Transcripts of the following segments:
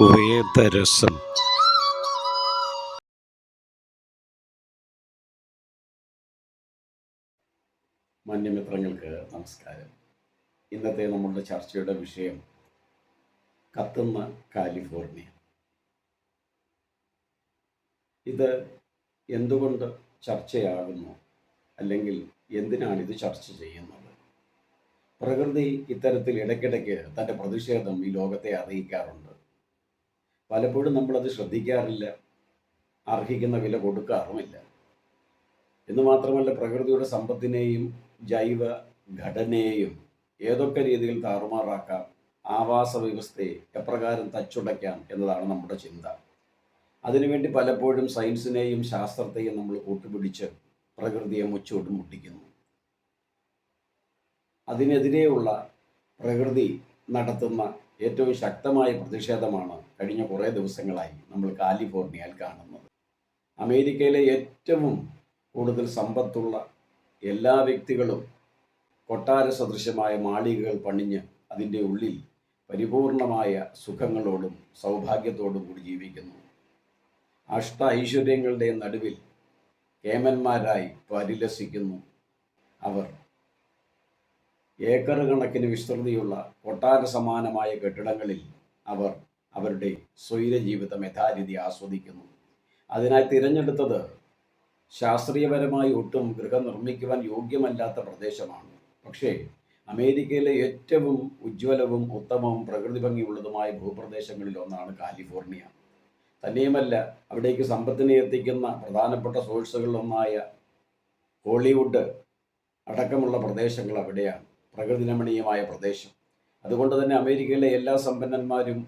വേദരസം. മാന്യമിത്രങ്ങൾക്ക് നമസ്കാരം. ഇന്നത്തെ നമ്മളുടെ ചർച്ചയുടെ വിഷയം കത്തുന്ന കാലിഫോർണിയ. ഇത് എന്തുകൊണ്ട് ചർച്ചയാകുന്നു? അല്ലെങ്കിൽ എന്തിനാണ് ഇത് ചർച്ച ചെയ്യുന്നത്? പ്രകൃതി ഇത്തരത്തിൽ ഇടയ്ക്കിടയ്ക്ക് തന്റെ പ്രതിഷേധം ഈ ലോകത്തെ അറിയിക്കാറുണ്ട്. പലപ്പോഴും നമ്മളത് ശ്രദ്ധിക്കാറില്ല. അർഹിക്കുന്ന വില കൊടുക്കാറുമില്ല. എന്ന് മാത്രമല്ല പ്രകൃതിയുടെ സമ്പത്തിനെയും ജൈവ ഘടനയെയും ഏതൊക്കെ രീതിയിൽ താറുമാറാക്കാം ആവാസ വ്യവസ്ഥയെ എപ്രകാരം തച്ചുടയ്ക്കാം എന്നതാണ് നമ്മുടെ ചിന്ത. അതിനുവേണ്ടി പലപ്പോഴും സയൻസിനെയും ശാസ്ത്രത്തെയും നമ്മൾ കൂട്ടുപിടിച്ച് പ്രകൃതിയെ മുച്ചോട്ട് മുട്ടിക്കുന്നു. അതിനെതിരെയുള്ള പ്രകൃതി നടത്തുന്ന ഏറ്റവും ശക്തമായ പ്രതിഷേധമാണ് കഴിഞ്ഞ കുറേ ദിവസങ്ങളായി നമ്മൾ കാലിഫോർണിയയിൽ കാണുന്നത്. അമേരിക്കയിലെ ഏറ്റവും കൂടുതൽ സമ്പത്തുള്ള എല്ലാ വ്യക്തികളും കൊട്ടാര സദൃശമായ മാളികകൾ പണിഞ്ഞ് അതിന്റെ ഉള്ളിൽ പരിപൂർണമായ സുഖങ്ങളോടും സൗഭാഗ്യത്തോടും കൂടി ജീവിക്കുന്നു. അഷ്ട ഐശ്വര്യങ്ങളുടെ നടുവിൽ കേമന്മാരായി പരിലസിക്കുന്നു അവർ. ഏക്കർ കണക്കിന് വിസ്തൃതിയുള്ള കൊട്ടാര സമാനമായ കെട്ടിടങ്ങളിൽ അവർ അവരുടെ സ്വൈര ജീവിതം യഥാരീതി ആസ്വദിക്കുന്നു. അതിനായി തിരഞ്ഞെടുത്തത് ശാസ്ത്രീയപരമായി ഒട്ടും ഗൃഹം നിർമ്മിക്കുവാൻ യോഗ്യമല്ലാത്ത പ്രദേശമാണ്. പക്ഷേ അമേരിക്കയിലെ ഏറ്റവും ഉജ്ജ്വലവും ഉത്തമവും പ്രകൃതി ഭംഗിയുള്ളതുമായ ഭൂപ്രദേശങ്ങളിൽ ഒന്നാണ് കാലിഫോർണിയ. തന്നെയുമല്ല അവിടേക്ക് സമ്പത്തിനെ എത്തിക്കുന്ന പ്രധാനപ്പെട്ട സോഴ്സുകളിലൊന്നായ ഹോളിവുഡ് അടക്കമുള്ള പ്രദേശങ്ങൾ അവിടെയാണ്. പ്രകൃതി രമണീയമായ പ്രദേശം. അതുകൊണ്ട് തന്നെ അമേരിക്കയിലെ എല്ലാ സമ്പന്നന്മാരും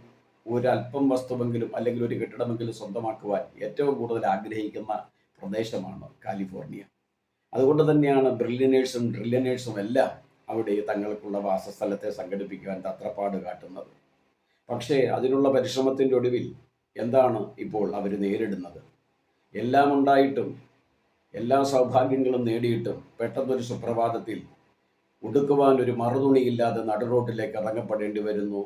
ഒരല്പം വസ്തുവെങ്കിലും അല്ലെങ്കിൽ ഒരു കെട്ടിടമെങ്കിലും സ്വന്തമാക്കുവാൻ ഏറ്റവും കൂടുതൽ ആഗ്രഹിക്കുന്ന പ്രദേശമാണ് കാലിഫോർണിയ. അതുകൊണ്ട് തന്നെയാണ് ബ്രില്യനേഴ്സും ഡ്രില്യനേഴ്സും എല്ലാം അവിടെ തങ്ങൾക്കുള്ള വാസസ്ഥലത്തെ സംഘടിപ്പിക്കുവാൻ തത്രപ്പാട് കാട്ടുന്നത്. പക്ഷേ അതിനുള്ള പരിശ്രമത്തിന്റെ ഒടുവിൽ എന്താണ് ഇപ്പോൾ അവർ നേരിടുന്നത്? എല്ലാം ഉണ്ടായിട്ടും എല്ലാ സൗഭാഗ്യങ്ങളും നേടിയിട്ടും പെട്ടെന്നൊരു സുപ്രഭാതത്തിൽ ഉടുക്കുവാൻ ഒരു മറുതുണിയില്ലാതെ നടുറോട്ടിലേക്ക് ഇറങ്ങപ്പെടേണ്ടി വരുന്നു.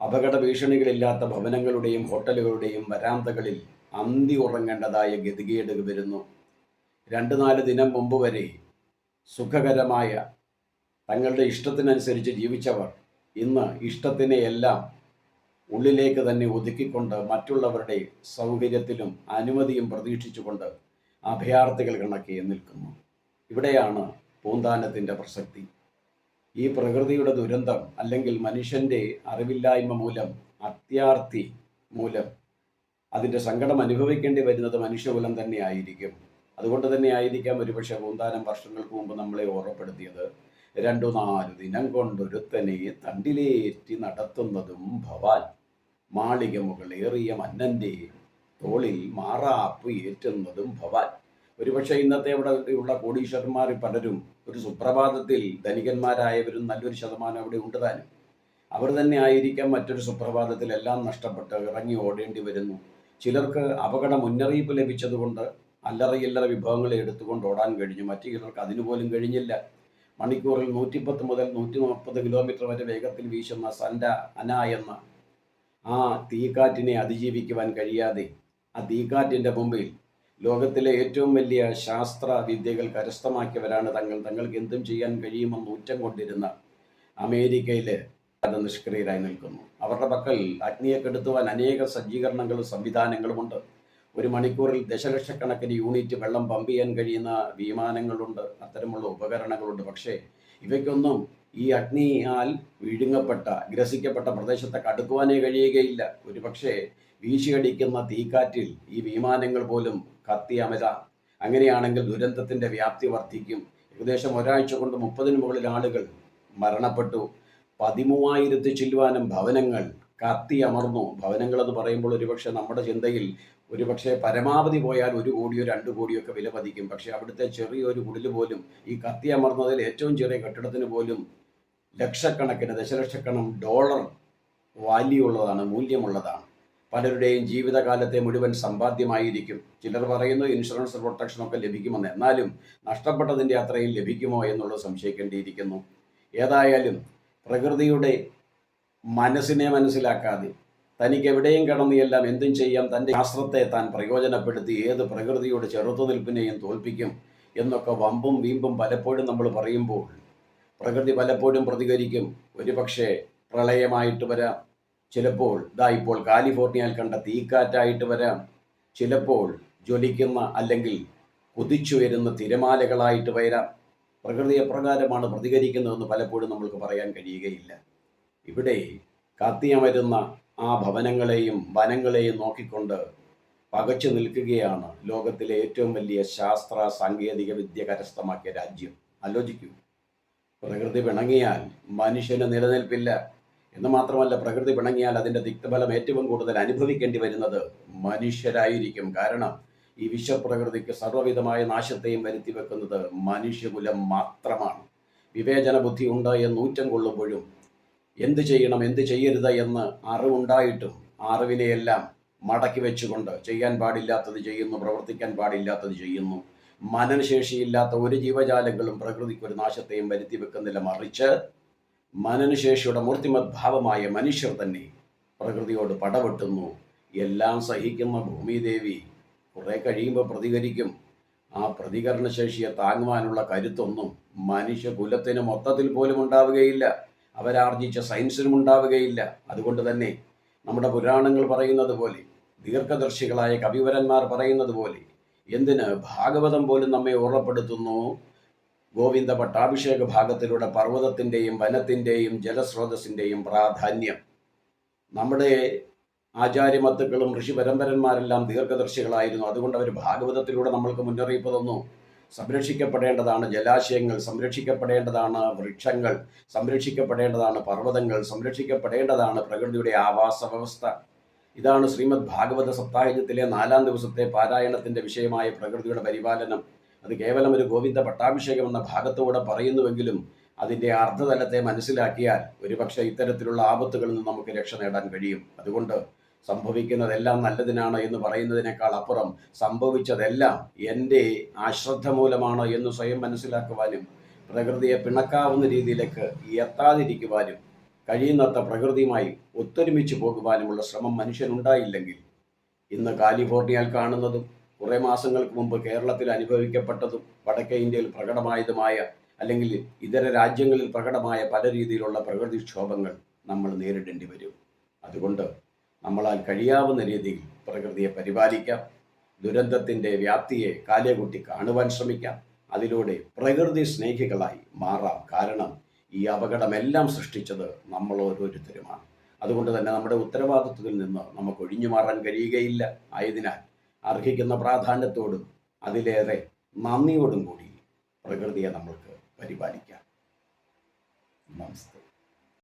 അപകട ഭീഷണികളില്ലാത്ത ഭവനങ്ങളുടെയും ഹോട്ടലുകളുടെയും വരാന്തകളിൽ അന്തി ഉറങ്ങേണ്ടതായ ഗതികേട് വരുന്നു. രണ്ട് നാല് ദിനം മുമ്പ് വരെ സുഖകരമായ തങ്ങളുടെ ഇഷ്ടത്തിനനുസരിച്ച് ജീവിച്ചവർ ഇന്ന് ഇഷ്ടത്തിനെയെല്ലാം ഉള്ളിലേക്ക് തന്നെ ഒതുക്കിക്കൊണ്ട് മറ്റുള്ളവരുടെ സൗകര്യത്തിലും അനുമതിയും പ്രതീക്ഷിച്ചുകൊണ്ട് അഭയാർത്ഥികൾ കണക്കെ നിൽക്കുന്നു. ഇവിടെയാണ് പൂന്താനത്തിന്റെ പ്രസക്തി. ഈ പ്രകൃതിയുടെ ദുരന്തം അല്ലെങ്കിൽ മനുഷ്യന്റെ അറിവില്ലായ്മ മൂലം അത്യാർത്തി മൂലം അതിന്റെ സങ്കടം അനുഭവിക്കേണ്ടി വരുന്നത് മനുഷ്യകുലം തന്നെ ആയിരിക്കും അതുകൊണ്ട് തന്നെ ആയിരിക്കാം ഒരുപക്ഷെ പൂന്താനം വർഷങ്ങൾക്ക് മുമ്പ് നമ്മളെ ഓർമ്മപ്പെടുത്തിയത്. രണ്ടു നാല് ദിനം കൊണ്ടൊരുത്തനെ തണ്ടിലേറ്റി നടത്തുന്നതും ഭവാൻ മാളിക മുകളേറിയ മന്നന്റെ തോളിൽ മാറാപ്പ് ഏറ്റുന്നതും ഭവാൻ. ഒരുപക്ഷെ ഇന്നത്തെ ഇവിടെ ഉള്ള കോടീശ്വരന്മാർ പലരും ഒരു സുപ്രഭാതത്തിൽ ധനികന്മാരായവരും നല്ലൊരു ശതമാനം അവിടെ ഉണ്ട് താനും. അവർ തന്നെ ആയിരിക്കാം മറ്റൊരു സുപ്രഭാതത്തിൽ എല്ലാം നഷ്ടപ്പെട്ട് ഇറങ്ങി ഓടേണ്ടി വരുന്നു. ചിലർക്ക് അപകട മുന്നറിയിപ്പ് ലഭിച്ചതുകൊണ്ട് അല്ലറയില്ലറ വിഭവങ്ങളെ എടുത്തുകൊണ്ട് ഓടാൻ കഴിഞ്ഞു. മറ്റു ചിലർക്ക് അതിനുപോലും കഴിഞ്ഞില്ല. മണിക്കൂറിൽ നൂറ്റിപ്പത്ത് മുതൽ നൂറ്റി മുപ്പത് കിലോമീറ്റർ വരെ വേഗത്തിൽ വീശുന്ന സൻഡ അന എന്ന ആ തീക്കാറ്റിനെ അതിജീവിക്കുവാൻ കഴിയാതെ ആ തീക്കാറ്റിന്റെ മുമ്പിൽ ലോകത്തിലെ ഏറ്റവും വലിയ ശാസ്ത്ര വിദ്യകൾ കരസ്ഥമാക്കിയവരാണ് തങ്ങൾ. തങ്ങൾക്ക് എന്തും ചെയ്യാൻ കഴിയുമെന്ന് ഊറ്റം കൊണ്ടിരുന്ന അമേരിക്കയിൽ അത് നിഷ്ക്രിയരായി നിൽക്കുന്നു. അവരുടെ പക്കൽ അഗ്നിയെ കെടുത്തുവാൻ അനേക സജ്ജീകരണങ്ങളും സംവിധാനങ്ങളുമുണ്ട് ഒരു മണിക്കൂറിൽ ദശലക്ഷക്കണക്കിന് യൂണിറ്റ് വെള്ളം പമ്പ് ചെയ്യാൻ കഴിയുന്ന വിമാനങ്ങളുണ്ട്. അത്തരമുള്ള ഉപകരണങ്ങളുണ്ട്. പക്ഷേ ഇവയ്ക്കൊന്നും ഈ അഗ്നിയാൽ വിഴുങ്ങപ്പെട്ട ഗ്രസിക്കപ്പെട്ട പ്രദേശത്തെ കടുക്കുവാനേ കഴിയുകയില്ല. ഒരു പക്ഷേ വീശിയടിക്കുന്ന തീക്കാറ്റിൽ ഈ വിമാനങ്ങൾ പോലും കത്തി അമരാം അങ്ങനെയാണെങ്കിൽ ദുരന്തത്തിന്റെ വ്യാപ്തി വർദ്ധിക്കും. ഏകദേശം ഒരാഴ്ച കൊണ്ട് മുപ്പതിന് മുകളിൽ ആളുകൾ മരണപ്പെട്ടു. പതിമൂവായിരത്തി ചില്ലുവാനും ഭവനങ്ങൾ കത്തി അമർന്നു ഭവനങ്ങൾ എന്ന് പറയുമ്പോൾ ഒരുപക്ഷെ നമ്മുടെ ചിന്തയിൽ ഒരുപക്ഷെ പരമാവധി പോയാൽ ഒരു കോടിയോ രണ്ട് കോടിയോ ഒക്കെ വില പതിക്കും. പക്ഷേ അവിടുത്തെ ചെറിയൊരു കുടിൽ പോലും ഈ കത്തി അമർന്നതിൽ ഏറ്റവും ചെറിയ കെട്ടിടത്തിന് പോലും ലക്ഷക്കണക്കിന് ദശലക്ഷക്കണം ഡോളർ വാല്യൂ ഉള്ളതാണ് മൂല്യമുള്ളതാണ്. പലരുടെയും ജീവിതകാലത്തെ മുഴുവൻ സമ്പാദ്യമായിരിക്കും. ചിലർ പറയുന്നു ഇൻഷുറൻസ് പ്രൊട്ടക്ഷൻ ഒക്കെ ലഭിക്കുമെന്ന്. എന്നാലും നഷ്ടപ്പെട്ടതിന്റെ അത്രയും ലഭിക്കുമോ എന്നുള്ളത് സംശയിക്കേണ്ടിയിരിക്കുന്നു. ഏതായാലും പ്രകൃതിയുടെ മനസ്സിനെ മനസ്സിലാക്കാതെ തനിക്ക് എവിടെയും കടന്നിയെല്ലാം എന്തും ചെയ്യാം തന്റെ ശാസ്ത്രത്തെ താൻ പ്രയോജനപ്പെടുത്തി ഏത് പ്രകൃതിയോട് ചെറുത്തുനിൽപ്പിനെയും തോൽപ്പിക്കും എന്നൊക്കെ വമ്പും വീമ്പും പലപ്പോഴും നമ്മൾ പറയുമ്പോൾ പ്രകൃതി പലപ്പോഴും പ്രതികരിക്കും. ഒരുപക്ഷെ പ്രളയമായിട്ട് വരാം ചിലപ്പോൾ ദാ ഇപ്പോൾ കാലിഫോർണിയയിൽ കണ്ട തീക്കാറ്റായിട്ട് വരാം. ചിലപ്പോൾ ജ്വലിക്കുന്ന അല്ലെങ്കിൽ കുതിച്ചുയരുന്ന തിരമാലകളായിട്ട് വരാം. പ്രകൃതി എപ്രകാരമാണ് പ്രതികരിക്കുന്നതെന്ന് പലപ്പോഴും നമ്മൾക്ക് പറയാൻ കഴിയുകയില്ല. ഇവിടെ കത്തിയമരുന്ന ആ ഭവനങ്ങളെയും വനങ്ങളെയും നോക്കിക്കൊണ്ട് പകച്ചു നിൽക്കുകയാണ് ലോകത്തിലെ ഏറ്റവും വലിയ ശാസ്ത്ര സാങ്കേതിക വിദ്യ കരസ്ഥമാക്കിയ രാജ്യം. ആലോചിക്കൂ. പ്രകൃതി പിണങ്ങിയാൽ മനുഷ്യന് നിലനിൽപ്പില്ല. എന്ന് മാത്രമല്ല പ്രകൃതി പിണങ്ങിയാൽ അതിന്റെ തിക്തഫലം ഏറ്റവും കൂടുതൽ അനുഭവിക്കേണ്ടി വരുന്നത് മനുഷ്യരായിരിക്കും. കാരണം ഈ വിശ്വപ്രകൃതിക്ക് സർവവിധമായ നാശത്തെയും വരുത്തി വെക്കുന്നത് മനുഷ്യകുലം മാത്രമാണ്. വിവേചന ബുദ്ധി ഉണ്ട് എന്ന് ഊറ്റം കൊള്ളുമ്പോഴും എന്ത് ചെയ്യണം എന്ത് ചെയ്യരുത് എന്ന് അറിവുണ്ടായിട്ടും ആ അറിവിനെയെല്ലാം മടക്കി വെച്ചുകൊണ്ട് ചെയ്യാൻ പാടില്ലാത്തത് ചെയ്യുന്നു പ്രവർത്തിക്കാൻ പാടില്ലാത്തത് ചെയ്യുന്നു. മനനശേഷിയില്ലാത്ത ഒരു ജീവജാലങ്ങളും പ്രകൃതിക്ക് ഒരു നാശത്തെയും വരുത്തി വെക്കുന്നില്ല. മറിച്ച് മനനശേഷിയുടെ മൂർത്തിമത് ഭാവമായ മനുഷ്യർ തന്നെ പ്രകൃതിയോട് പടവെട്ടുന്നു എല്ലാം സഹിക്കുന്ന ഭൂമിദേവി കുറെ കഴിയുമ്പോൾ പ്രതികരിക്കും. ആ പ്രതികരണശേഷിയെ താങ്ങുവാനുള്ള കരുത്തൊന്നും മനുഷ്യകുലത്തിന് മൊത്തത്തിൽ പോലും ഉണ്ടാവുകയില്ല. അവരാർജിച്ച സയൻസിനും ഉണ്ടാവുകയില്ല. അതുകൊണ്ട് തന്നെ നമ്മുടെ പുരാണങ്ങൾ പറയുന്നത് പോലെ ദീർഘദർശികളായ കവിവരന്മാർ പറയുന്നത് പോലെ എന്തിന് ഭാഗവതം പോലും നമ്മെ ഓർമ്മപ്പെടുത്തുന്നു? ഗോവിന്ദ പട്ടാഭിഷേക ഭാഗത്തിലൂടെ പർവതത്തിന്റെയും വനത്തിന്റെയും ജലസ്രോതസ്സിന്റെയും പ്രാധാന്യം. നമ്മുടെ ആചാര്യമത്തുക്കളും ഋഷി പരമ്പരന്മാരെല്ലാം ദീർഘദർശികളായിരുന്നു. അതുകൊണ്ട് അവർ ഭാഗവതത്തിലൂടെ നമ്മൾക്ക് മുന്നറിയിപ്പ് തന്നു. സംരക്ഷിക്കപ്പെടേണ്ടതാണ് ജലാശയങ്ങൾ സംരക്ഷിക്കപ്പെടേണ്ടതാണ് വൃക്ഷങ്ങൾ സംരക്ഷിക്കപ്പെടേണ്ടതാണ് പർവതങ്ങൾ സംരക്ഷിക്കപ്പെടേണ്ടതാണ് പ്രകൃതിയുടെ ആവാസ വ്യവസ്ഥ ഇതാണ് ശ്രീമദ് ഭാഗവത സപ്താഹത്തിലെ നാലാം ദിവസത്തെ പാരായണത്തിന്റെ വിഷയമായ പ്രകൃതിയുടെ പരിപാലനം. അത് കേവലം ഒരു ഗോവിന്ദ പട്ടാഭിഷേകം എന്ന ഭാഗത്തുകൂടെ പറയുന്നുവെങ്കിലും അതിന്റെ അർത്ഥതലത്തെ മനസ്സിലാക്കിയാൽ ഒരുപക്ഷെ ഇത്തരത്തിലുള്ള ആപത്തുകളിൽ നിന്ന് നമുക്ക് രക്ഷ നേടാൻ കഴിയും. അതുകൊണ്ട് സംഭവിക്കുന്നതെല്ലാം നല്ലതിനാണ് എന്ന് പറയുന്നതിനേക്കാൾ അപ്പുറം സംഭവിച്ചതെല്ലാം എന്റെ അശ്രദ്ധ മൂലമാണ് എന്ന് സ്വയം മനസ്സിലാക്കുവാനും പ്രകൃതിയെ പിണക്കാവുന്ന രീതിയിലേക്ക് എത്താതിരിക്കുവാനും കഴിയുന്നത്ര പ്രകൃതിയുമായി ഒത്തൊരുമിച്ച് പോകുവാനുമുള്ള ശ്രമം മനുഷ്യനുണ്ടായില്ലെങ്കിൽ ഇന്ന് കാലിഫോർണിയയിൽ കാണുന്നതും കുറേ മാസങ്ങൾക്ക് മുമ്പ് കേരളത്തിൽ അനുഭവിക്കപ്പെട്ടതും വടക്കേ ഇന്ത്യയിൽ പ്രകടമായതുമായ അല്ലെങ്കിൽ ഇതര രാജ്യങ്ങളിൽ പ്രകടമായ പല രീതിയിലുള്ള പ്രകൃതിക്ഷോഭങ്ങൾ നമ്മൾ നേരിടേണ്ടി വരും. അതുകൊണ്ട് നമ്മളാൽ കഴിയാവുന്ന രീതിയിൽ പ്രകൃതിയെ പരിപാലിക്കാം. ദുരന്തത്തിന്റെ വ്യാപ്തിയെ കാലേകൂട്ടി കാണുവാൻ ശ്രമിക്കാം. അതിലൂടെ പ്രകൃതി സ്നേഹികളായി മാറാം. കാരണം ഈ അപകടമെല്ലാം സൃഷ്ടിച്ചത് നമ്മൾ ഓരോരുത്തരുമാണ്. അതുകൊണ്ട് തന്നെ നമ്മുടെ ഉത്തരവാദിത്വത്തിൽ നിന്ന് നമുക്ക് ഒഴിഞ്ഞു മാറാൻ കഴിയുകയില്ല. ആയതിനാൽ അർഹിക്കുന്ന പ്രാധാന്യത്തോടും അതിലേറെ നന്ദിയോടും കൂടി പ്രകൃതിയെ നമ്മൾക്ക് പരിപാലിക്കാം. നമസ്തേ.